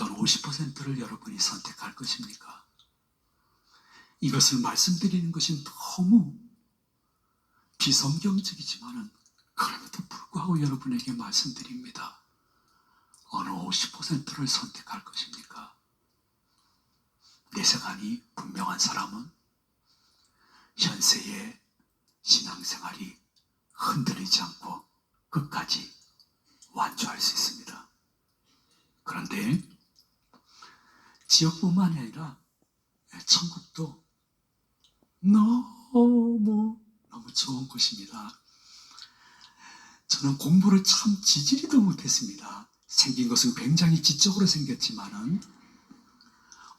어떤 50%를 여러분이 선택할 것입니까? 이것을 말씀드리는 것이 너무 비성경적이지만은 그럼에도 불구하고 여러분에게 말씀드립니다. 어느 50%를 선택할 것입니까? 내세관이 분명한 사람은 현세의 신앙생활이 흔들리지 않고 끝까지 완주할 수 있습니다. 그런데 지역뿐만이 아니라 천국도 너무 너무 좋은 곳입니다. 저는 공부를 참 지지리도 못했습니다. 생긴 것은 굉장히 지적으로 생겼지만은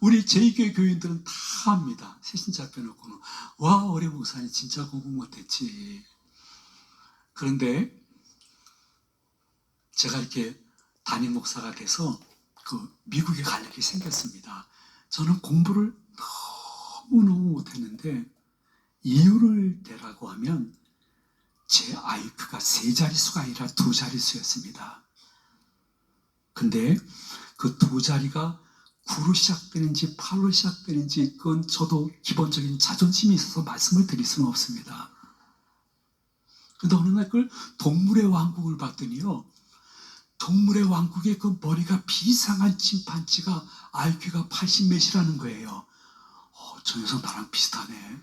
우리 제2교회 교인들은 다 합니다. 세신자 빼놓고는 와 우리 목사님 진짜 공부 못했지. 그런데 제가 이렇게 담임 목사가 돼서 그 미국에 갈 일이 생겼습니다. 저는 공부를 너무너무 못했는데 이유를 대라고 하면 제 IQ가 세 자릿수가 아니라 두 자릿수였습니다. 근데 그 두 자리가 9로 시작되는지 8로 시작되는지 그건 저도 기본적인 자존심이 있어서 말씀을 드릴 수는 없습니다. 근데 어느 날 그걸 동물의 왕국을 봤더니요. 동물의 왕국의 그 머리가 비상한 침판지가 IQ가 80몇이라는 거예요. 어, 저 녀석 나랑 비슷하네.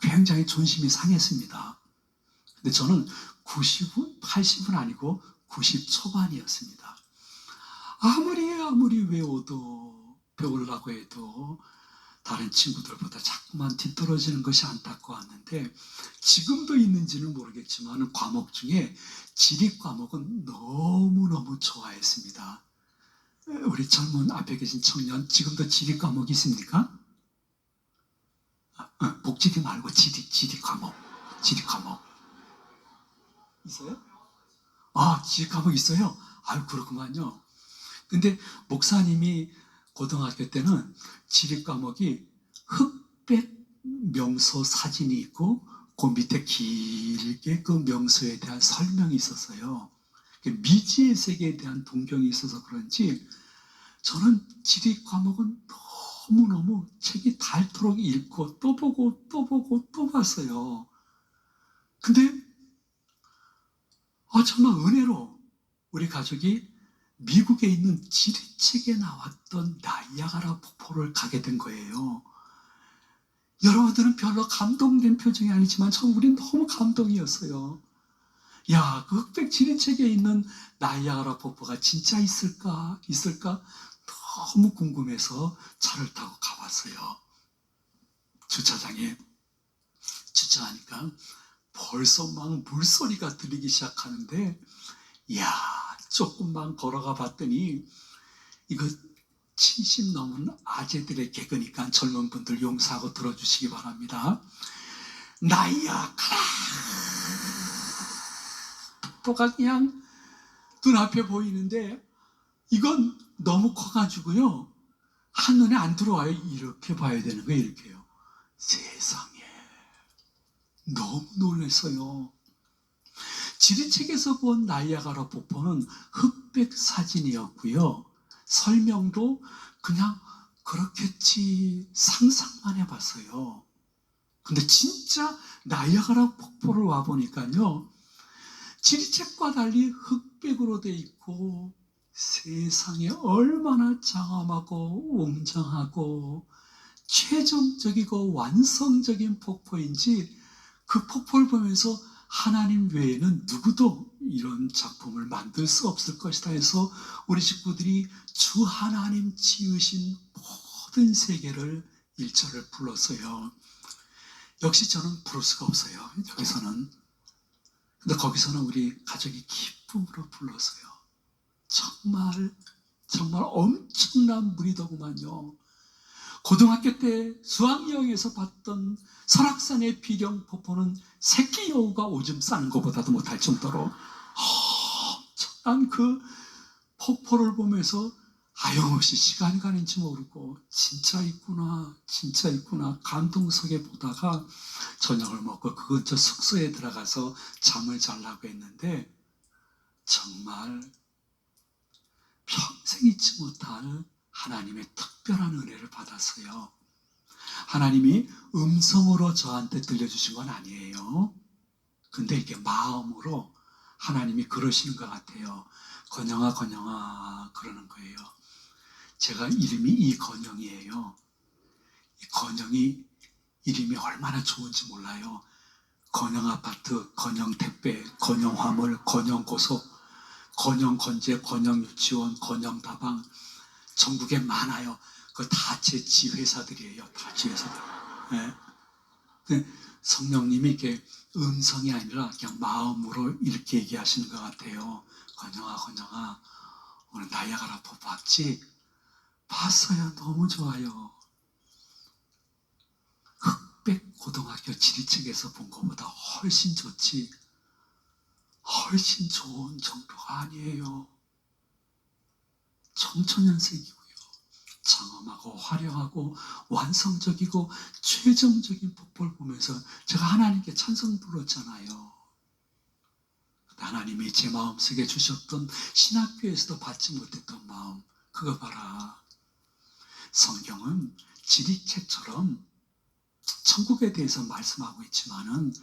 굉장히 존심이 상했습니다. 근데 저는 90은, 80은 아니고 90 초반이었습니다. 아무리 아무리 외워도 배우려고 해도 다른 친구들보다 자꾸만 뒤떨어지는 것이 안타까웠는데 지금도 있는지는 모르겠지만 과목 중에 지리 과목은 너무너무 좋아했습니다. 우리 젊은 앞에 계신 청년 지금도 지리 과목이 있습니까? 아, 어, 복지리 말고 지리, 지리 과목, 지리 과목 있어요? 아, 지리 과목 있어요? 아유 그렇구만요. 근데 목사님이 고등학교 때는 지리 과목이 흑백 명소 사진이 있고 그 밑에 길게 그 명소에 대한 설명이 있었어요. 미지의 세계에 대한 동경이 있어서 그런지 저는 지리 과목은 너무너무 책이 닳도록 읽고 또 보고 또 보고 또 봤어요. 근데 아 정말 은혜로 우리 가족이 미국에 있는 지리책에 나왔던 나이아가라 폭포를 가게 된 거예요. 여러분들은 별로 감동된 표정이 아니지만 전 우린 너무 감동이었어요. 야, 그 흑백 지리책에 있는 나이아가라 폭포가 진짜 있을까? 있을까? 너무 궁금해서 차를 타고 가봤어요. 주차장에 주차하니까 벌써 막 물소리가 들리기 시작하는데, 야, 조금만 걸어가 봤더니 이거 70 넘은 아재들의 개그니까 젊은 분들 용서하고 들어주시기 바랍니다. 나이야 가라! 폭포가 그냥 눈앞에 보이는데 이건 너무 커가지고요. 한눈에 안 들어와요. 이렇게 봐야 되는 거예요 이렇게요. 세상에. 너무 놀랐어요 지리책에서 본 나이아가라 폭포는 흑백 사진이었고요. 설명도 그냥 그렇겠지 상상만 해봤어요. 근데 진짜 나이아가라 폭포를 와보니까요. 지리책과 달리 흑백으로 돼 있고 세상에 얼마나 장엄하고 웅장하고 최종적이고 완성적인 폭포인지 그 폭포를 보면서 하나님 외에는 누구도 이런 작품을 만들 수 없을 것이다 해서 우리 식구들이 주 하나님 지으신 모든 세계를 일절을 불렀어요. 역시 저는 부를 수가 없어요. 여기서는. 근데 거기서는 우리 가족이 기쁨으로 불렀어요. 정말, 정말 엄청난 물이더구만요. 고등학교 때 수학여행에서 봤던 설악산의 비령 폭포는 새끼 여우가 오줌 싸는 것보다도 못할 정도로 엄청난 그 폭포를 보면서 하염없이 시간이 가는지 모르고 진짜 있구나 진짜 있구나 감동 속에 보다가 저녁을 먹고 그 근처 숙소에 들어가서 잠을 자려고 했는데 정말 평생 잊지 못할 하나님의 특별한 은혜를 받았어요. 하나님이 음성으로 저한테 들려주신 건 아니에요. 근데 이게 마음으로 하나님이 그러시는 것 같아요. 건영아, 건영아, 그러는 거예요. 제가 이름이 이건영이에요. 이 건영이 이름이 얼마나 좋은지 몰라요. 건영 아파트, 건영 택배, 건영 화물, 건영 고속, 건영 건재, 건영 유치원, 건영 다방 전국에 많아요. 그다제 지회사들이에요. 다 지회사들. 예. 근데 성령님이 이렇게 음성이 아니라 그냥 마음으로 이렇게 얘기하시는 것 같아요. 건영아, 건영아, 오늘 나야가라 폭 봤지? 봤어요. 너무 좋아요. 흑백 고등학교 지리책에서 본 것보다 훨씬 좋지. 훨씬 좋은 정도가 아니에요. 청소년생이고요. 장엄하고 화려하고 완성적이고 최종적인 폭포를 보면서 제가 하나님께 찬송 불렀잖아요. 하나님이 제 마음속에 주셨던 신학교에서도 받지 못했던 마음 그거 봐라. 성경은 지리책처럼 천국에 대해서 말씀하고 있지만은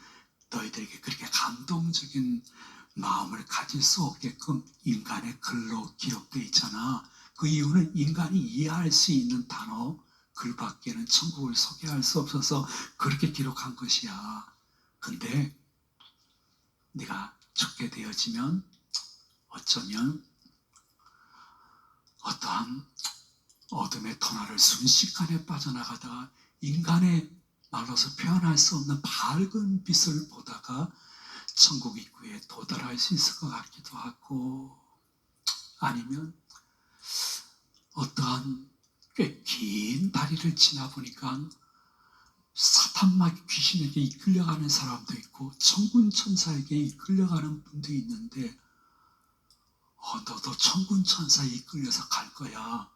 너희들에게 그렇게 감동적인 마음을 가질 수 없게끔 인간의 글로 기록되어 있잖아. 그 이유는 인간이 이해할 수 있는 단어 글밖에는 천국을 소개할 수 없어서 그렇게 기록한 것이야. 근데 네가 죽게 되어지면 어쩌면 어떠한 어둠의 터널을 순식간에 빠져나가다가 인간의 말로서 표현할 수 없는 밝은 빛을 보다가 천국 입구에 도달할 수 있을 것 같기도 하고 아니면 어떠한 꽤 긴 다리를 지나 보니까 사탄막 귀신에게 이끌려가는 사람도 있고 천군 천사에게 이끌려가는 분도 있는데 어, 너도 천군 천사에 이끌려서 갈 거야.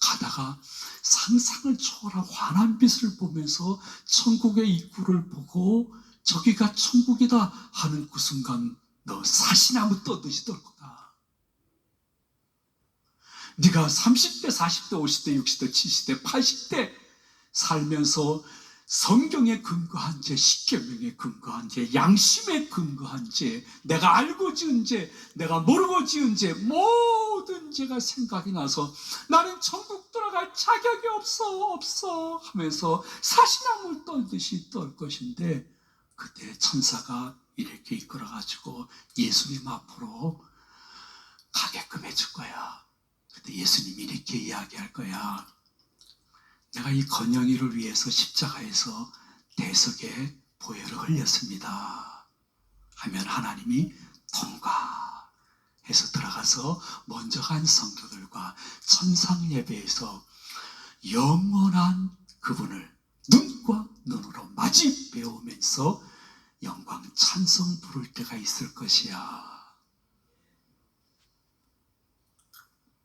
가다가 상상을 초월한 환한 빛을 보면서 천국의 입구를 보고 저기가 천국이다 하는 그 순간 너 사시나무 떠듯이 떨 거다. 네가 30대, 40대, 50대, 60대, 70대, 80대 살면서 성경에 근거한 죄, 십계명에 근거한 죄, 양심에 근거한 죄, 내가 알고 지은 죄, 내가 모르고 지은 죄, 모든 죄가 생각이 나서 나는 천국 들어갈 자격이 없어, 없어 하면서 사시나물 떨듯이 떨 것인데 그때 천사가 이렇게 이끌어가지고 예수님 앞으로 가게끔 해줄 거야. 그때 예수님이 이렇게 이야기할 거야. 내가 이 건영이를 위해서 십자가에서 대속의 보혈을 흘렸습니다. 하면 하나님이 통과해서 들어가서 먼저 간 성도들과 천상 예배에서 영원한 그분을 눈과 눈으로 마주 배우면서 영광 찬송 부를 때가 있을 것이야.